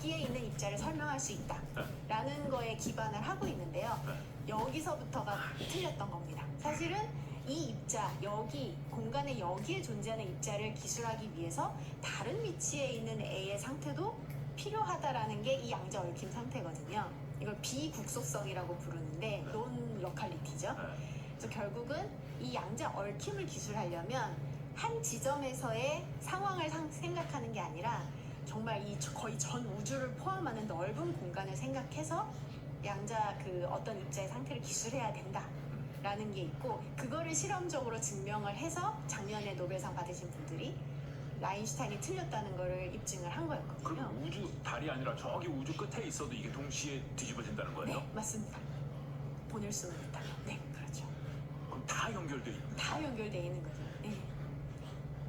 여기에 있는 입자를 설명할 수 있다라는 거에 기반을 하고 있는데요. 네. 여기서부터가 틀렸던 겁니다. 사실은 이 입자, 여기, 공간의 여기에 존재하는 입자를 기술하기 위해서 다른 위치에 있는 A의 상태도 필요하다라는 게 이 양자 얽힘 상태거든요. 이걸 비국소성이라고 부르는데 논 로컬리티죠. 네. 그래서 결국은 이 양자 얽힘을 기술하려면 한 지점에서의 상황을 상- 생각하는 게 아니라 정말 이 저- 거의 전 우주를 포함하는 넓은 공간을 생각해서 양자 그 어떤 입자의 상태를 기술해야 된다 라는 게 있고 그거를 실험적으로 증명을 해서 작년에 노벨상 받으신 분들이 라인슈타인이 틀렸다는 거를 입증을 한 거였거든요. 그럼 우주 달이 아니라 저기 우주 끝에 있어도 이게 동시에 뒤집어진다는 거예요? 네, 맞습니다. 보낼 수는 있다. 네, 그렇죠. 그럼 다 연결돼 있는 다 연결돼 있는 거죠. 네.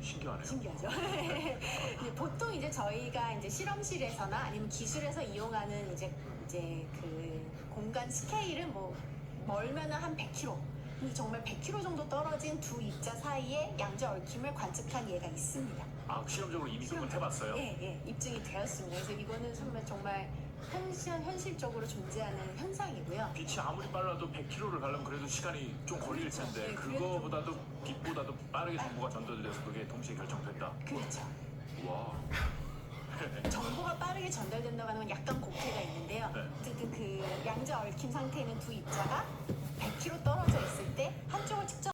신기하네요. 신기하죠. 이제 보통 저희가 이제 실험실에서나 아니면 기술에서 이용하는 이제 이제 그 공간 스케일은 뭐 멀면은 한 100km. 근데 정말 100km 정도 떨어진 두 입자 사이에 양자 얽힘을 관측한 예가 있습니다. 아 실험적으로 이미 그건 해봤어요? 예, 예, 입증이 되었습니다. 그래서 이거는 정말 정말 현실, 현실적으로 존재하는 현상이고요. 빛이 아무리 빨라도 100km를 가려면 그래도 시간이 좀 걸릴 텐데 네, 그래도 그거보다도 빛보다도 빠르게 정보가 전달돼서 그게 동시에 결정된다. 그렇죠. 와. 정보가 빠르게 전달된다고 하는 건 약간 곡해가 있는데요. 네. 어쨌든 그 양자 얽힘 상태에 있는 두 입자가